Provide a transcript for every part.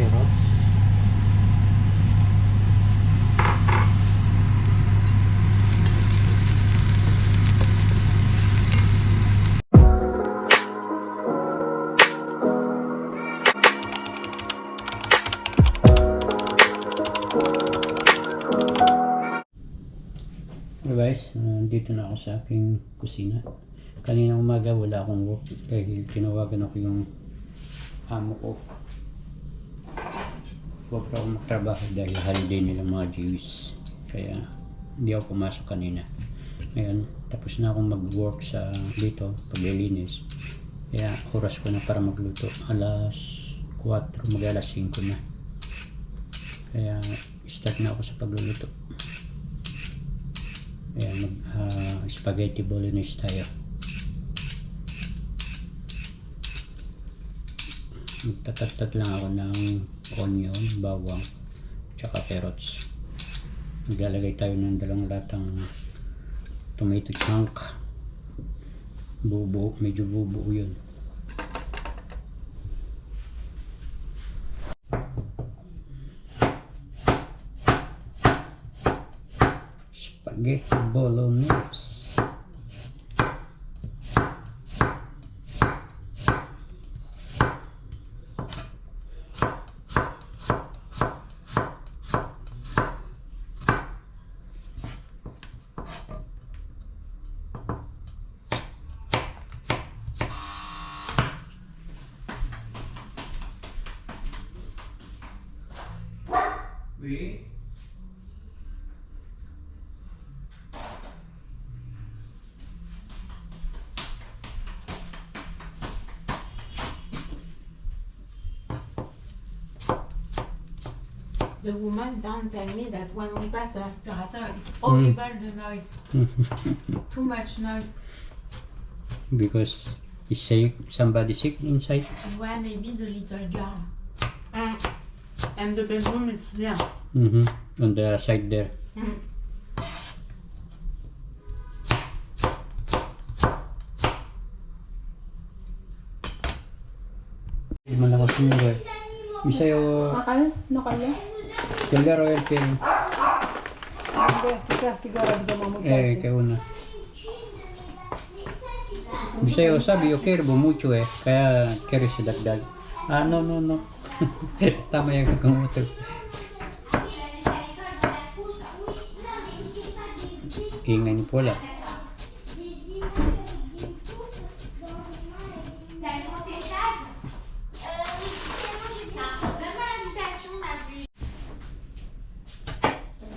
carrots. Hey guys, nandito na ako sa aking kusina. Kanina umaga wala akong work dahil tinawagan ako yung amo ko. Huwag raw akong magtrabaho dahil holiday nila mga Jews. Kaya hindi ako pumasok kanina. Ngayon, tapos na akong mag-work sa dito, paglilinis. Kaya oras ko na para magluto. Alas 4, mag alas 5 na. Kaya start na ako sa pagluluto. Ayan, mag ah, spaghetti bolognese tayo. Magtatatad lang ako ng onion, bawang, tsaka carrots. Maglalagay tayo ng dalawang latang tomato chunk. Bubo, medyo bubo yun. Spaghetti bolognese. Oui. The woman down tell me that when we pass the aspirator, it's horrible the noise. Too much noise. Because is sick, somebody sick inside? Why maybe the little girl. Mm. And the bedroom is there. Mm-hmm. On the side there. Mm. Hindi man ako sumuro eh. Bisa yo, Nakal? Nakal ya? yung laro yung pin. Eh, kaya una. Bisa yo sabi, okay, bo mucho eh. Kaya, kaya si dagdag. Ah, no, no, no. Tama yung kakamuto. Ingay ni Paula.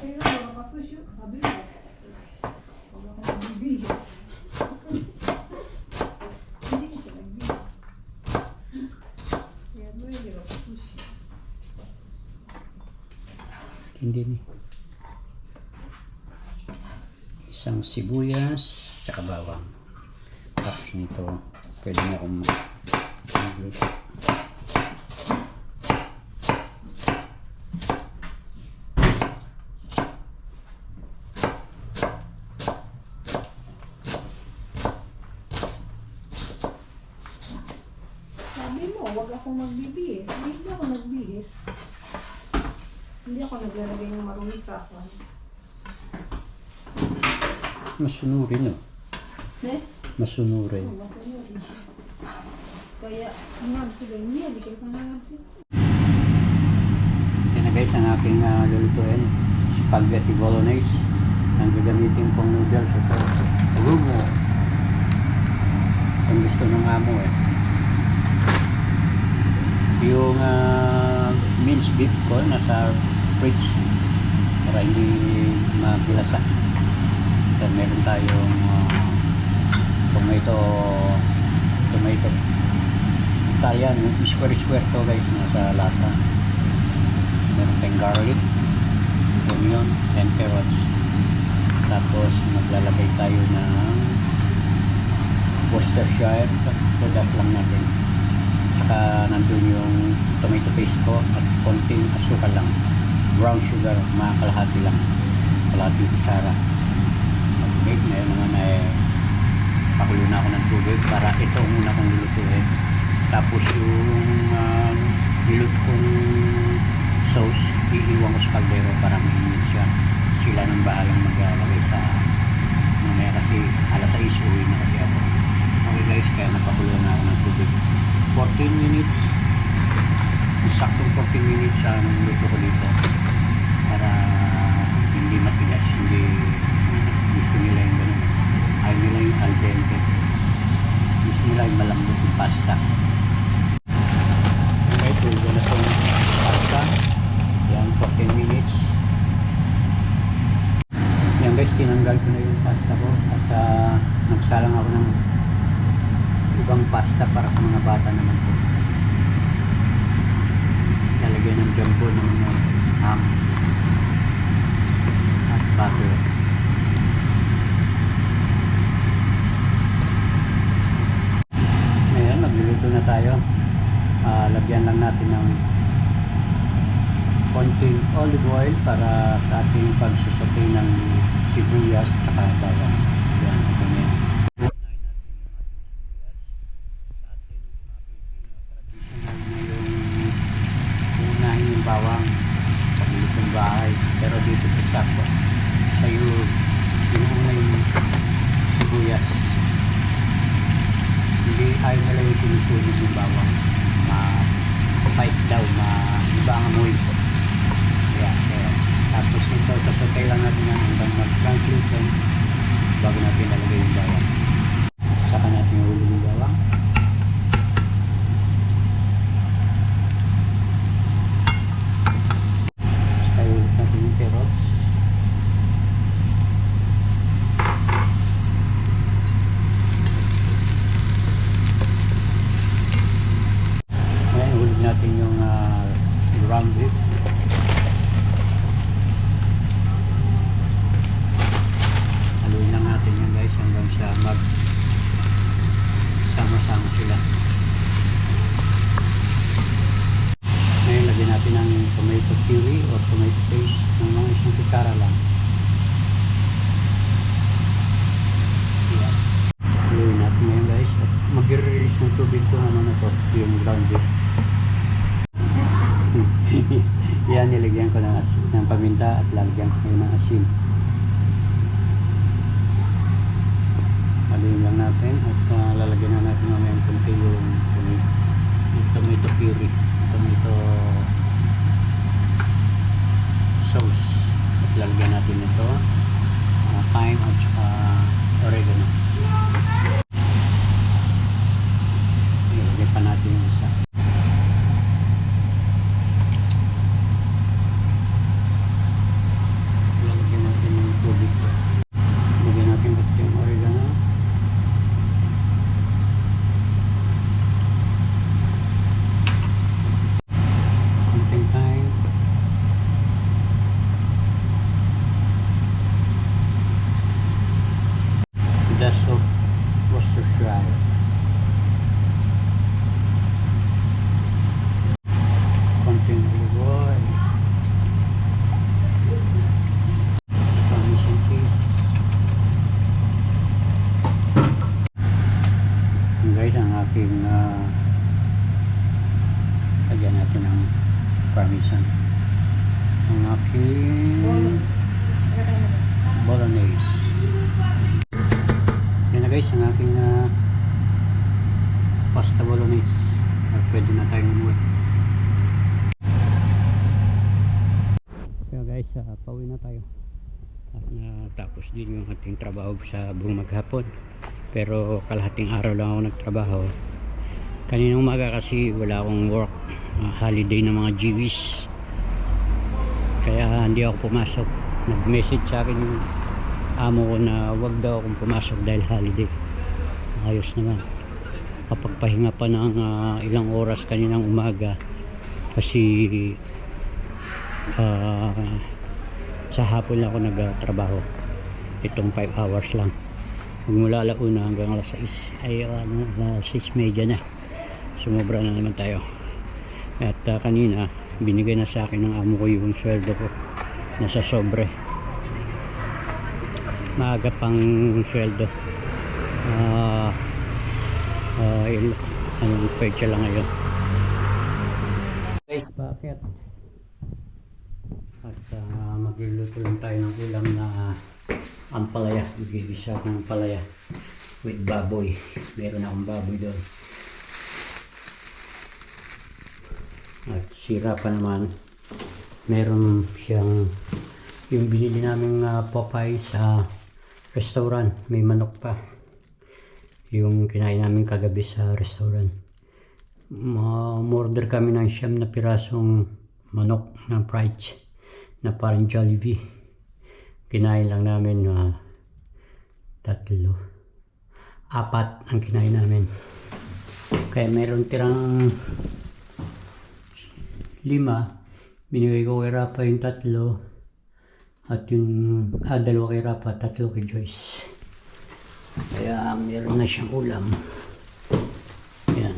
Kaya nga, mga kasusyo, sabi mo. Wala akong nagbibihis. Hindi ko siya nagbihis. Kaya mo hindi ni. Isang sibuyas, tsaka bawang. Tapos nito, pwede na akong mag- magluto. Sabi mo, wag akong magbibihis. Hindi ako nagbihis. Hindi ako naglalagay ng marumi sa akin. Masunurin no? Next. Masunurin. Oh, masunod siya. Kaya, nga, sila niya, di kayo pangasin. Yan na guys, ang aking uh, lulutuin. Spaghetti bolognese. Ang gagamitin kong noodles. Ito, rumo. Ang gusto ng amo eh. Yung uh, minced beef ko nasa fridge para hindi magilasa. Then meron tayong uh, tomato tomato Italian, yung square-square to guys, nasa lata. Meron tayong garlic, onion, and carrots. Tapos maglalagay tayo ng Worcestershire, sudas lang natin. Saka nandun yung tomato paste ko at konting asukal lang. Brown sugar, mga kalahati lang. Kalahati kutsara. Okay, ngayon naman ay pakulo na ako ng tubig para ito ang una kong lulutuin. Tapos yung uh, nilut kong kaldero para mainit siya. Sila nang bahalang maglalagay sa mamaya kasi alas 6 uwi na kasi ako. Okay guys, kaya napakulo na ako ng tubig. 14 minutes. Saktong 14 minutes ang luto ko dito. Para hindi matigas, hindi gusto nila yung ganun. Ayaw nila yung al dente. Gusto nila yung malambot yung pasta. Okay, tuloy na itong pasta. Yan, 14 minutes. Yan guys, tinanggal ko na yung pasta ko at ah, nagsalang ako ng ibang pasta para sa mga bata naman po. Lalagyan ng jumbo ng mga ham at butter. Ngayon, magluluto na tayo. Ah, lagyan lang natin ng konting olive oil para sa ating pagsusapay ng sibuyas at bawang. Yan, ito na yan. Traditional na yung unahin yung bawang sa lutong bahay. Pero dito sa Sakwa, sa Europe, inuuna yung sibuyas. Hindi ayaw nila yung sinusunog yung bawang. Ma-fight daw, ma-iba ang amoy. Kaya, kaya. Tapos sasatay lang natin yan hanggang mag-translucent bago natin lalagay yung bawang. Saka natin yung ulo yung bawang. Saka ulit natin yung carrots. Ngayon, ulit natin yung uh, ground beef. Haluin lang natin yun guys hanggang sa mag sama-sama sila. Ngayon, lagyan natin ng tomato puree or tomato paste ng mga isang kutsara lang. Yan. Haluin natin ngayon guys. At mag-release ng tubig ko ano na to, yung ground beef. Yan, nilagyan ko ng, asin, ng paminta at lagyan ko ng asin. Haluin lang natin at uh, lalagyan na natin mamaya ng kunti yung tomato puree, tomato sauce. At lalagyan natin ito, uh, thyme at saka oregano. Ilagay pa natin yung isa. Lalagyan natin ng tubig. Lagyan natin pati yung oregano. Konting thyme. Dust of Worcestershire. Konting olive oil. Parmesan cheese. Yung guys, ang aking uh, lagyan natin ng parmesan. Ang aking bolognese. Yan na guys, ang aking uh, pasta bolognese. At pwede na tayong umuwi. Kaya guys, uh, pauwi na tayo. At natapos din yung ating trabaho sa buong maghapon. Pero kalahating araw lang ako nagtrabaho. Kanina umaga kasi wala akong work. uh, holiday ng mga GWs. Kaya hindi ako pumasok. Nag-message sa akin yung amo ko na wag daw akong pumasok dahil holiday. Ayos naman. Kapagpahinga pa ng ah, ilang oras kaninang umaga kasi ah, sa hapon lang ako nagtrabaho itong 5 hours lang magmula alauna hanggang alas 6 ay ano, alas 6 medya na. Sumobra na naman tayo. At ah, kanina binigay na sa akin ng amo ko yung sweldo ko. Nasa sobre. Maaga pang sweldo. Ah ah, il- anong pwede lang ngayon. Okay, bakit? At uh, magluluto lang tayo ng ulam na ampalaya. Magigisa ako ng palaya with baboy. Meron akong baboy doon. At sira pa naman. Meron siyang yung binili namin uh, Popeye sa restaurant. May manok pa. Yung kinain namin kagabi sa restaurant. Ma-order kami ng siyam na pirasong manok na fries na parang Jollibee. Kinain lang namin na tatlo. Apat ang kinain namin. Kaya meron tirang lima. Binigay ko kay Rafa yung tatlo. At yung, ah, dalawa kay Rafa, tatlo kay Joyce. Kaya meron na siyang ulam. Yan.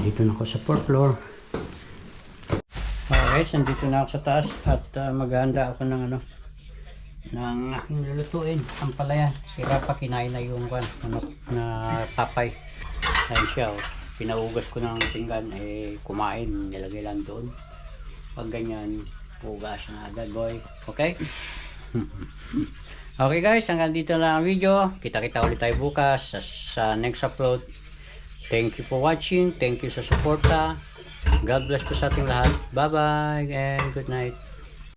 Dito na ako sa fourth floor. Okay, guys, nandito na ako sa taas at uh, maghahanda ako ng ano ng aking lulutuin, ang palaya. Si Rafa kinain na yung kwan, ano, na papay. Ayun siya, oh. pinaugas ko ng pinggan, eh kumain, nilagay lang doon. Pag ganyan, hugas na agad boy. Okay? okay guys, hanggang dito lang ang video. Kita-kita ulit tayo bukas sa, sa next upload. Thank you for watching. Thank you sa suporta. God bless po sa ating lahat. Bye-bye and good night.